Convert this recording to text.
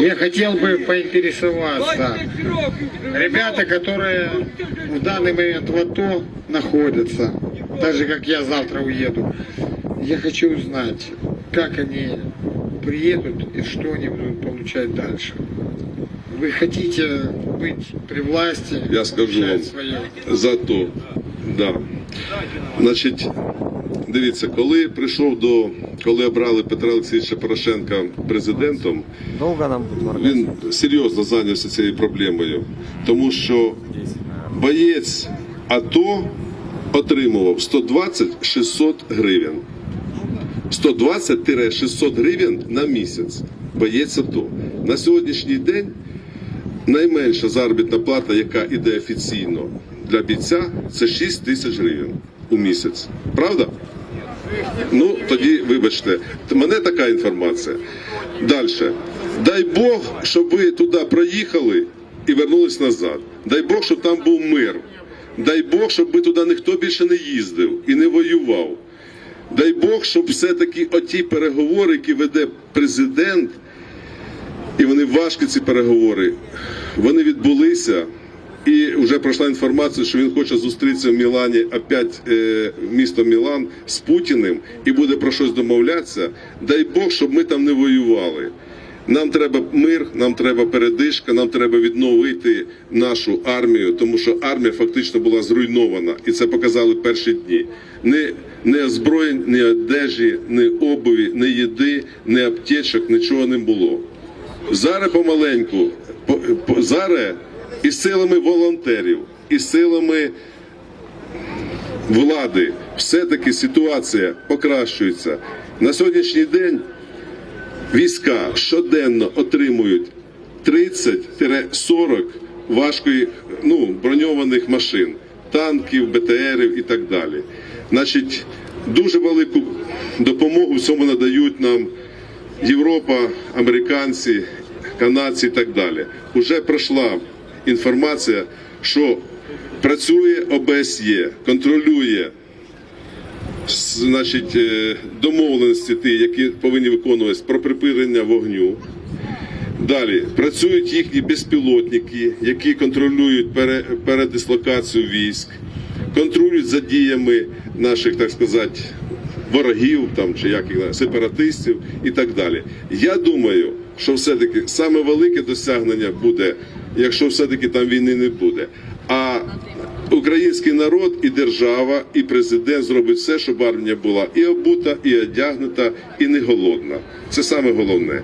Я хотел бы поинтересоваться. Ребята, которые в данный момент в АТО находятся, так же как я завтра уеду, я хочу узнать, как они приедут и что они будут получать дальше. Вы хотите быть при власти, Я скажу вам. свое. за то. Да. Значить, дивіться, коли прийшов до коли обрали Петра Олексійовича Порошенка президентом, він серйозно зайнявся цією проблемою, тому що боєць АТО отримував 120-600 гривень. 120-600 гривень на місяць. Боєць АТО. На сьогоднішній день найменша заробітна плата, яка іде офіційно для бійця, це 6 тисяч гривень у місяць. Правда? Ну, тоді, вибачте, мене така інформація. Далі. Дай Бог, щоб ви туди проїхали і вернулись назад. Дай Бог, щоб там був мир. Дай Бог, щоб туди ніхто більше не їздив і не воював. Дай Бог, щоб все-таки оті переговори, які веде президент, і вони важкі ці переговори, вони відбулися. Пройшла інформація, що він хоче зустрітися в Мілані, опять е, місто Мілан з Путіним і буде про щось домовлятися. Дай Бог, щоб ми там не воювали. Нам треба мир, нам треба передишка, нам треба відновити нашу армію, тому що армія фактично була зруйнована, і це показали перші дні. Не, не озброєнь, ні одежі, ні обуві, ні їди, ні аптечок, нічого не було. Зараз помаленьку, по, по, зараз і силами волонтерів, і силами влади все-таки ситуація покращується. На сьогоднішній день війська щоденно отримують 30-40 важкої ну, броньованих машин, танків, БТРів і так далі. Значить, дуже велику допомогу в цьому надають нам Європа, американці, канадці і так далі. Уже пройшла інформація, що працює ОБСЄ, контролює значить, е, домовленості ті, які повинні виконуватися про припинення вогню. Далі працюють їхні безпілотники, які контролюють пере- передислокацію військ, контролюють за діями наших, так сказати, ворогів там чи як їх сепаратистів і так далі. Я думаю, що все-таки саме велике досягнення буде, якщо все-таки там війни не буде. А український народ і держава, і президент зробить все, щоб армія була і обута, і одягнута, і не голодна. Це саме головне.